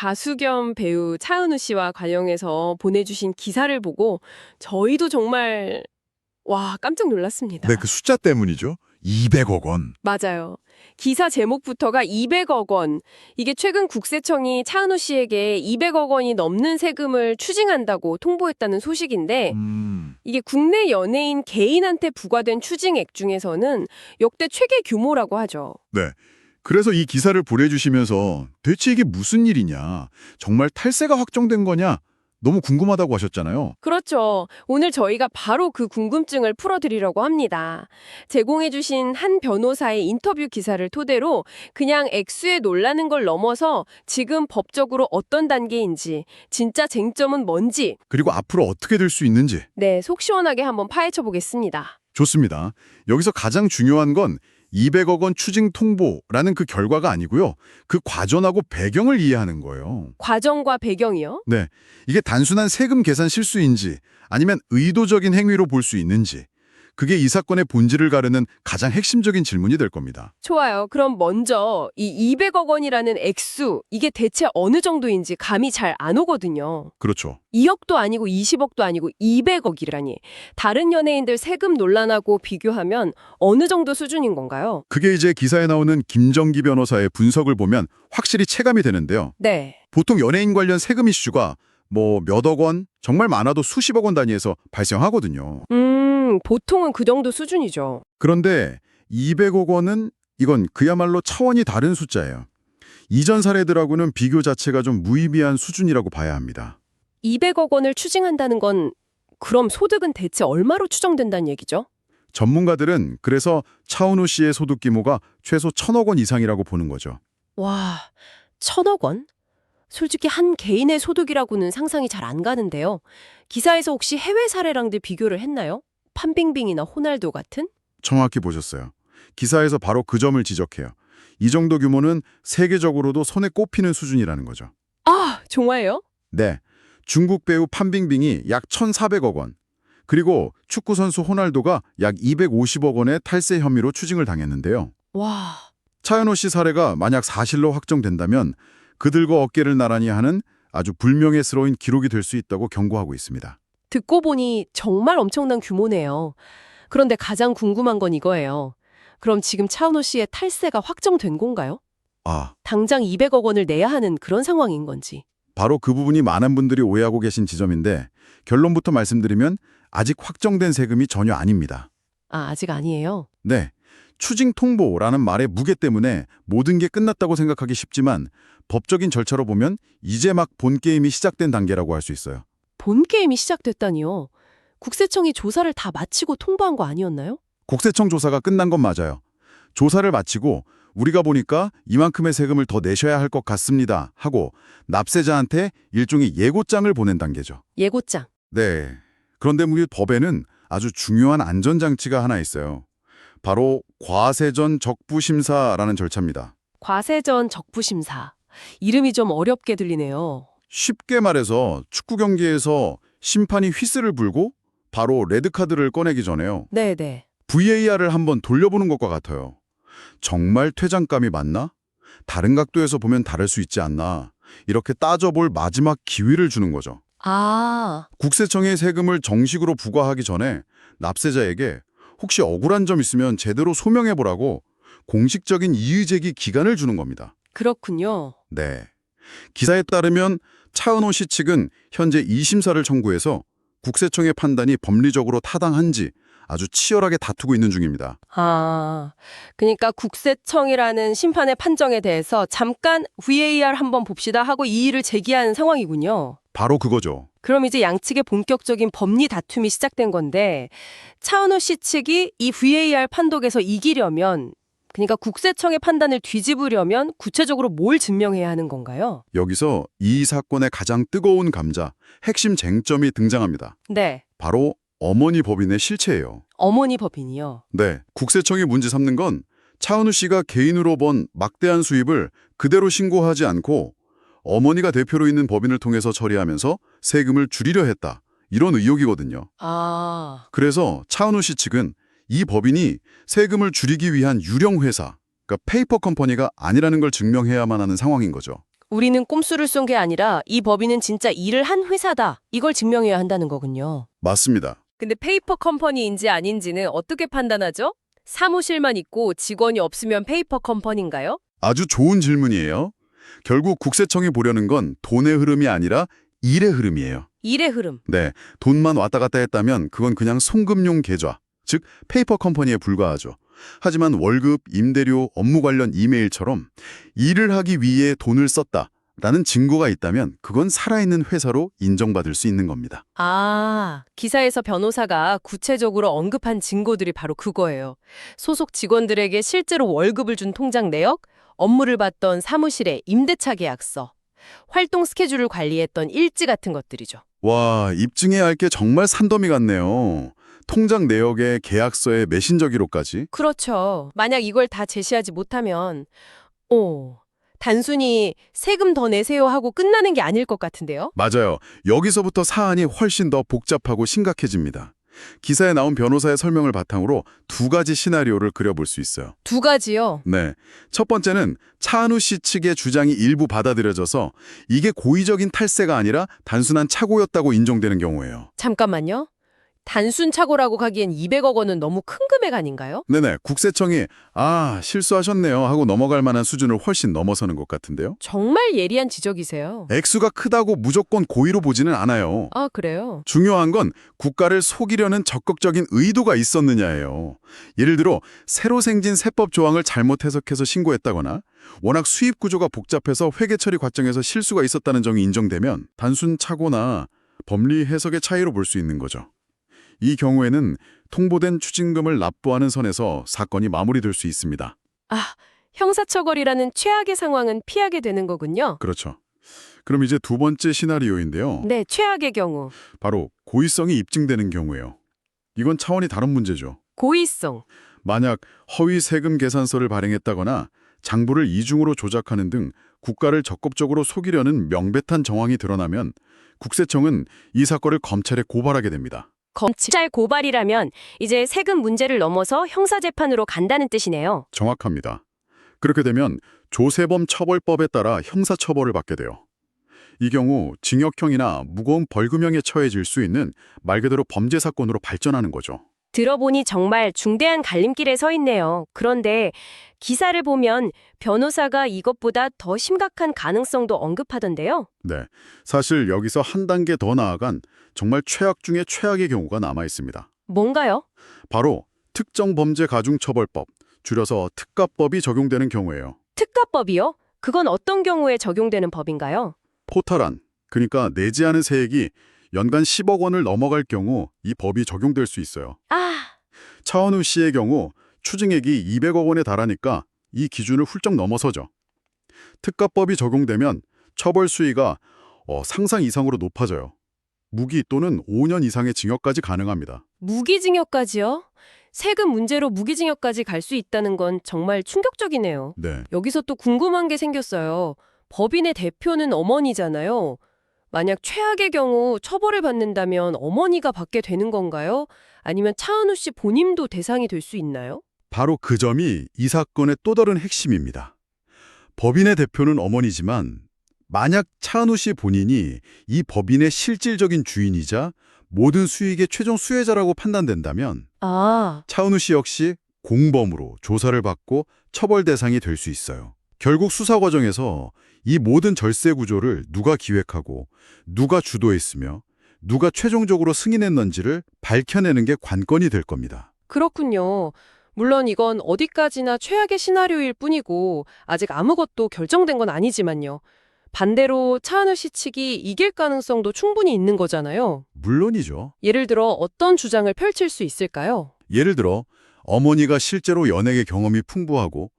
가수 겸 배우 차은우 씨와 관영에서 보내주신 기사를 보고 저희도 정말 와 깜짝 놀랐습니다. 네, 그 숫자 때문이죠. 200억 원. 맞아요. 기사 제목부터가 200억 원. 이게 최근 국세청이 차은우 씨에게 200억 원이 넘는 세금을 추징한다고 통보했다는 소식인데 음, 이게 국내 연예인 개인한테 부과된 추징액 중에서는 역대 최대 규모라고 하죠. 네. 그래서 이 기사를 보내주시면서 대체 이게 무슨 일이냐, 정말 탈세가 확정된 거냐, 너무 궁금하다고 하셨잖아요. 그렇죠. 오늘 저희가 바로 그 궁금증을 풀어드리려고 합니다. 제공해주신 한 변호사의 인터뷰 기사를 토대로 그냥 액수에 놀라는 걸 넘어서 지금 법적으로 어떤 단계인지, 진짜 쟁점은 뭔지, 그리고 앞으로 어떻게 될 수 있는지. 네, 속 시원하게 한번 파헤쳐 보겠습니다. 좋습니다. 여기서 가장 중요한 건 200억 원 추징 통보라는 그 결과가 아니고요. 그 과정하고 배경을 이해하는 거예요. 과정과 배경이요? 네. 이게 단순한 세금 계산 실수인지 아니면 의도적인 행위로 볼 수 있는지 그게 이 사건의 본질을 가르는 가장 핵심적인 질문이 될 겁니다. 좋아요. 그럼 먼저 이 200억 원이라는 액수, 이게 대체 어느 정도인지 감이 잘 안 오거든요. 그렇죠. 2억도 아니고 20억도 아니고 200억이라니. 다른 연예인들 세금 논란하고 비교하면 어느 정도 수준인 건가요? 그게 이제 기사에 나오는 김정기 변호사의 분석을 보면 확실히 체감이 되는데요. 네. 보통 연예인 관련 세금 이슈가 뭐 몇억 원, 정말 많아도 수십억 원 단위에서 발생하거든요. 음, 보통은 그 정도 수준이죠. 그런데 200억 원은 이건 그야말로 차원이 다른 숫자예요. 이전 사례들하고는 비교 자체가 좀 무의미한 수준이라고 봐야 합니다. 200억 원을 추징한다는 건 그럼 소득은 대체 얼마로 추정된다는 얘기죠? 전문가들은 그래서 차은우 씨의 소득 규모가 최소 천억 원 이상이라고 보는 거죠. 와, 천억 원? 솔직히 한 개인의 소득이라고는 상상이 잘 안 가는데요. 기사에서 혹시 해외 사례랑들 비교를 했나요? 판빙빙이나 호날두 같은? 정확히 보셨어요. 기사에서 바로 그 점을 지적해요. 이 정도 규모는 세계적으로도 손에 꼽히는 수준이라는 거죠. 아, 정말요? 네. 중국 배우 판빙빙이 약 1,400억 원, 그리고 축구 선수 호날두가 약 250억 원의 탈세 혐의로 추징을 당했는데요. 와, 차은호 씨 사례가 만약 사실로 확정된다면 그들과 어깨를 나란히 하는 아주 불명예스러운 기록이 될 수 있다고 경고하고 있습니다. 듣고 보니 정말 엄청난 규모네요. 그런데 가장 궁금한 건 이거예요. 그럼 지금 차은호 씨의 탈세가 확정된 건가요? 아, 당장 200억 원을 내야 하는 그런 상황인 건지. 바로 그 부분이 많은 분들이 오해하고 계신 지점인데 결론부터 말씀드리면 아직 확정된 세금이 전혀 아닙니다. 아, 아직 아니에요. 네. 추징 통보라는 말의 무게 때문에 모든 게 끝났다고 생각하기 쉽지만 법적인 절차로 보면 이제 막 본 게임이 시작된 단계라고 할 수 있어요. 본 게임이 시작됐다니요. 국세청이 조사를 다 마치고 통보한 거 아니었나요? 국세청 조사가 끝난 건 맞아요. 조사를 마치고 우리가 보니까 이만큼의 세금을 더 내셔야 할 것 같습니다 하고 납세자한테 일종의 예고장을 보낸 단계죠. 예고장. 네. 그런데 우리 법에는 아주 중요한 안전장치가 하나 있어요. 바로 과세전 적부심사라는 절차입니다. 과세전 적부심사. 이름이 좀 어렵게 들리네요. 쉽게 말해서 축구 경기에서 심판이 휘슬을 불고 바로 레드카드를 꺼내기 전에요. 네네. VAR을 한번 돌려보는 것과 같아요. 정말 퇴장감이 맞나? 다른 각도에서 보면 다를 수 있지 않나? 이렇게 따져볼 마지막 기회를 주는 거죠. 아, 국세청의 세금을 정식으로 부과하기 전에 납세자에게 혹시 억울한 점 있으면 제대로 소명해보라고 공식적인 이의제기 기간을 주는 겁니다. 그렇군요. 네. 기사에 따르면 차은호 씨 측은 현재 2심사를 청구해서 국세청의 판단이 법리적으로 타당한지 아주 치열하게 다투고 있는 중입니다. 아, 그러니까 국세청이라는 심판의 판정에 대해서 잠깐 VAR 한번 봅시다 하고 이의를 제기하는 상황이군요. 바로 그거죠. 그럼 이제 양측의 본격적인 법리 다툼이 시작된 건데 차은호 씨 측이 이 VAR 판독에서 이기려면 그러니까 국세청의 판단을 뒤집으려면 구체적으로 뭘 증명해야 하는 건가요? 여기서 이 사건의 가장 뜨거운 감자, 핵심 쟁점이 등장합니다. 네. 바로 어머니 법인의 실체예요. 어머니 법인이요. 네, 국세청이 문제 삼는 건 차은우 씨가 개인으로 번 막대한 수입을 그대로 신고하지 않고 어머니가 대표로 있는 법인을 통해서 처리하면서 세금을 줄이려 했다. 이런 의혹이거든요. 아, 그래서 차은우 씨 측은 이 법인이 세금을 줄이기 위한 유령 회사, 그러니까 페이퍼 컴퍼니가 아니라는 걸 증명해야만 하는 상황인 거죠. 우리는 꼼수를 쏜 게 아니라 이 법인은 진짜 일을 한 회사다. 이걸 증명해야 한다는 거군요. 맞습니다. 근데 페이퍼 컴퍼니인지 아닌지는 어떻게 판단하죠? 사무실만 있고 직원이 없으면 페이퍼 컴퍼니인가요? 아주 좋은 질문이에요. 결국 국세청이 보려는 건 돈의 흐름이 아니라 일의 흐름이에요. 일의 흐름. 네, 돈만 왔다 갔다 했다면 그건 그냥 송금용 계좌, 즉 페이퍼 컴퍼니에 불과하죠. 하지만 월급, 임대료, 업무 관련 이메일처럼 일을 하기 위해 돈을 썼다 라는 증거가 있다면 그건 살아있는 회사로 인정받을 수 있는 겁니다. 아, 기사에서 변호사가 구체적으로 언급한 증거들이 바로 그거예요. 소속 직원들에게 실제로 월급을 준 통장 내역, 업무를 받던 사무실의 임대차 계약서, 활동 스케줄을 관리했던 일지 같은 것들이죠. 와, 입증해야 할 게 정말 산더미 같네요. 통장 내역에 계약서에 메신저 기록까지. 그렇죠. 만약 이걸 다 제시하지 못하면, 오, 단순히 세금 더 내세요 하고 끝나는 게 아닐 것 같은데요? 맞아요. 여기서부터 사안이 훨씬 더 복잡하고 심각해집니다. 기사에 나온 변호사의 설명을 바탕으로 두 가지 시나리오를 그려볼 수 있어요. 두 가지요. 네. 첫 번째는 차은우 씨 측의 주장이 일부 받아들여져서 이게 고의적인 탈세가 아니라 단순한 착오였다고 인정되는 경우예요. 잠깐만요. 단순 착오라고 가기엔 200억 원은 너무 큰 금액 아닌가요? 네네. 국세청이 아, 실수하셨네요 하고 넘어갈 만한 수준을 훨씬 넘어서는 것 같은데요. 정말 예리한 지적이세요. 액수가 크다고 무조건 고의로 보지는 않아요. 아, 그래요? 중요한 건 국가를 속이려는 적극적인 의도가 있었느냐예요. 예를 들어 새로 생긴 세법 조항을 잘못 해석해서 신고했다거나 워낙 수입 구조가 복잡해서 회계 처리 과정에서 실수가 있었다는 점이 인정되면 단순 착오나 법리 해석의 차이로 볼 수 있는 거죠. 이 경우에는 통보된 추징금을 납부하는 선에서 사건이 마무리될 수 있습니다. 아, 형사처벌이라는 최악의 상황은 피하게 되는 거군요. 그렇죠. 그럼 이제 두 번째 시나리오인데요. 네, 최악의 경우. 바로 고의성이 입증되는 경우예요. 이건 차원이 다른 문제죠. 고의성. 만약 허위 세금 계산서를 발행했다거나 장부를 이중으로 조작하는 등 국가를 적극적으로 속이려는 명백한 정황이 드러나면 국세청은 이 사건을 검찰에 고발하게 됩니다. 검찰 고발이라면 이제 세금 문제를 넘어서 형사재판으로 간다는 뜻이네요. 정확합니다. 그렇게 되면 조세범 처벌법에 따라 형사처벌을 받게 돼요. 이 경우 징역형이나 무거운 벌금형에 처해질 수 있는 말 그대로 범죄 사건으로 발전하는 거죠. 들어보니 정말 중대한 갈림길에 서 있네요. 그런데 기사를 보면 변호사가 이것보다 더 심각한 가능성도 언급하던데요. 네, 사실 여기서 한 단계 더 나아간 정말 최악 중의 최악의 경우가 남아 있습니다. 뭔가요? 바로 특정범죄가중처벌법, 줄여서 특가법이 적용되는 경우예요. 특가법이요? 그건 어떤 경우에 적용되는 법인가요? 포탈한, 그러니까 내지 않은 세액이 연간 10억 원을 넘어갈 경우 이 법이 적용될 수 있어요. 아, 차은우 씨의 경우 추징액이 200억 원에 달하니까 이 기준을 훌쩍 넘어서죠. 특가법이 적용되면 처벌 수위가 어, 상상 이상으로 높아져요. 무기 또는 5년 이상의 징역까지 가능합니다. 무기징역까지요? 세금 문제로 무기징역까지 갈 수 있다는 건 정말 충격적이네요. 네, 여기서 또 궁금한 게 생겼어요. 법인의 대표는 어머니잖아요. 만약 최악의 경우 처벌을 받는다면 어머니가 받게 되는 건가요? 아니면 차은우 씨 본인도 대상이 될 수 있나요? 바로 그 점이 이 사건의 또 다른 핵심입니다. 법인의 대표는 어머니지만 만약 차은우 씨 본인이 이 법인의 실질적인 주인이자 모든 수익의 최종 수혜자라고 판단된다면 아, 차은우 씨 역시 공범으로 조사를 받고 처벌 대상이 될 수 있어요. 결국 수사 과정에서 이 모든 절세 구조를 누가 기획하고 누가 주도했으며 누가 최종적으로 승인했는지를 밝혀내는 게 관건이 될 겁니다. 그렇군요. 물론 이건 어디까지나 최악의 시나리오일 뿐이고 아직 아무것도 결정된 건 아니지만요. 반대로 차은우 씨 측이 이길 가능성도 충분히 있는 거잖아요. 물론이죠. 예를 들어 어떤 주장을 펼칠 수 있을까요? 예를 들어 어머니가 실제로 연예계 경험이 풍부하고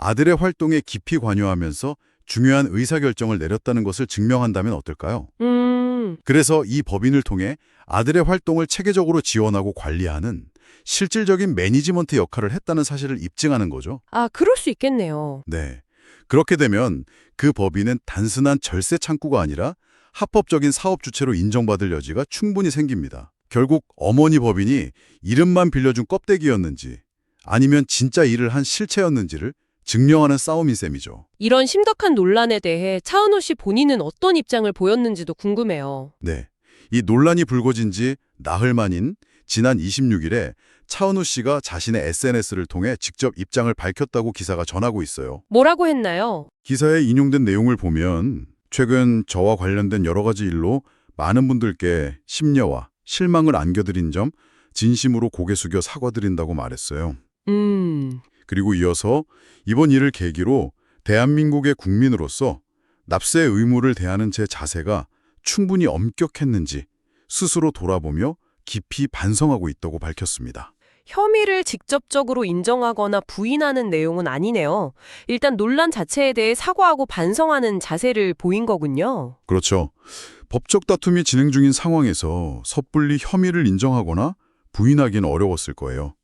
아들의 활동에 깊이 관여하면서 중요한 의사결정을 내렸다는 것을 증명한다면 어떨까요? 음, 그래서 이 법인을 통해 아들의 활동을 체계적으로 지원하고 관리하는 실질적인 매니지먼트 역할을 했다는 사실을 입증하는 거죠. 아, 그럴 수 있겠네요. 네. 그렇게 되면 그 법인은 단순한 절세 창구가 아니라 합법적인 사업 주체로 인정받을 여지가 충분히 생깁니다. 결국 어머니 법인이 이름만 빌려준 껍데기였는지 아니면 진짜 일을 한 실체였는지를 증명하는 싸움인 셈이죠. 이런 심각한 논란에 대해 차은우 씨 본인은 어떤 입장을 보였는지도 궁금해요. 네. 이 논란이 불거진 지 나흘 만인 지난 26일에 차은우 씨가 자신의 SNS를 통해 직접 입장을 밝혔다고 기사가 전하고 있어요. 뭐라고 했나요? 기사에 인용된 내용을 보면 최근 저와 관련된 여러 가지 일로 많은 분들께 심려와 실망을 안겨드린 점 진심으로 고개 숙여 사과드린다고 말했어요. 음, 그리고 이어서 이번 일을 계기로 대한민국의 국민으로서 납세 의무를 대하는 제 자세가 충분히 엄격했는지 스스로 돌아보며 깊이 반성하고 있다고 밝혔습니다. 혐의를 직접적으로 인정하거나 부인하는 내용은 아니네요. 일단 논란 자체에 대해 사과하고 반성하는 자세를 보인 거군요. 그렇죠. 법적 다툼이 진행 중인 상황에서 섣불리 혐의를 인정하거나 부인하기는 어려웠을 거예요.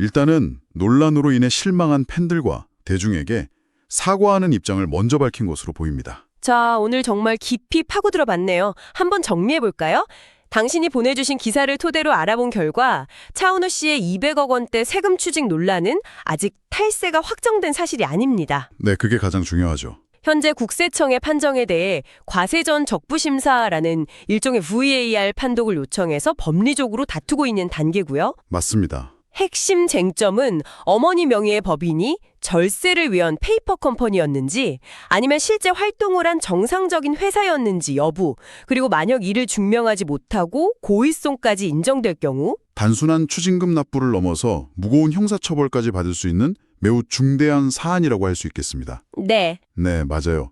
일단은 논란으로 인해 실망한 팬들과 대중에게 사과하는 입장을 먼저 밝힌 것으로 보입니다. 자, 오늘 정말 깊이 파고들어 봤네요. 한번 정리해 볼까요? 당신이 보내주신 기사를 토대로 알아본 결과 차은우 씨의 200억 원대 세금 추징 논란은 아직 탈세가 확정된 사실이 아닙니다. 네, 그게 가장 중요하죠. 현재 국세청의 판정에 대해 과세전 적부심사라는 일종의 VAR 판독을 요청해서 법리적으로 다투고 있는 단계고요. 맞습니다. 핵심 쟁점은 어머니 명의의 법인이 절세를 위한 페이퍼 컴퍼니였는지 아니면 실제 활동을 한 정상적인 회사였는지 여부 그리고 만약 이를 증명하지 못하고 고의성까지 인정될 경우 단순한 추징금 납부를 넘어서 무거운 형사처벌까지 받을 수 있는 매우 중대한 사안이라고 할 수 있겠습니다. 네 네, 맞아요.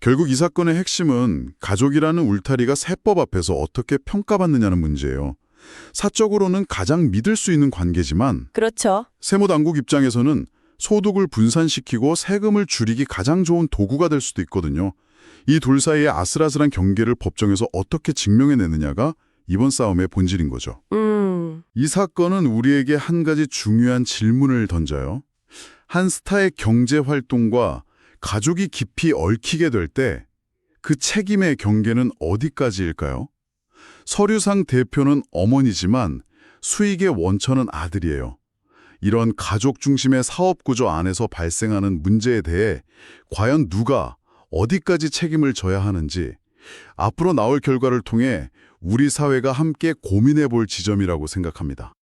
결국 이 사건의 핵심은 가족이라는 울타리가 세법 앞에서 어떻게 평가받느냐는 문제예요. 사적으로는 가장 믿을 수 있는 관계지만 그렇죠. 세무당국 입장에서는 소득을 분산시키고 세금을 줄이기 가장 좋은 도구가 될 수도 있거든요. 이 둘 사이의 아슬아슬한 경계를 법정에서 어떻게 증명해내느냐가 이번 싸움의 본질인 거죠. 음 이 사건은 우리에게 한 가지 중요한 질문을 던져요. 한 스타의 경제 활동과 가족이 깊이 얽히게 될 때 그 책임의 경계는 어디까지일까요? 서류상 대표는 어머니지만 수익의 원천은 아들이에요. 이런 가족 중심의 사업 구조 안에서 발생하는 문제에 대해 과연 누가 어디까지 책임을 져야 하는지 앞으로 나올 결과를 통해 우리 사회가 함께 고민해 볼 지점이라고 생각합니다.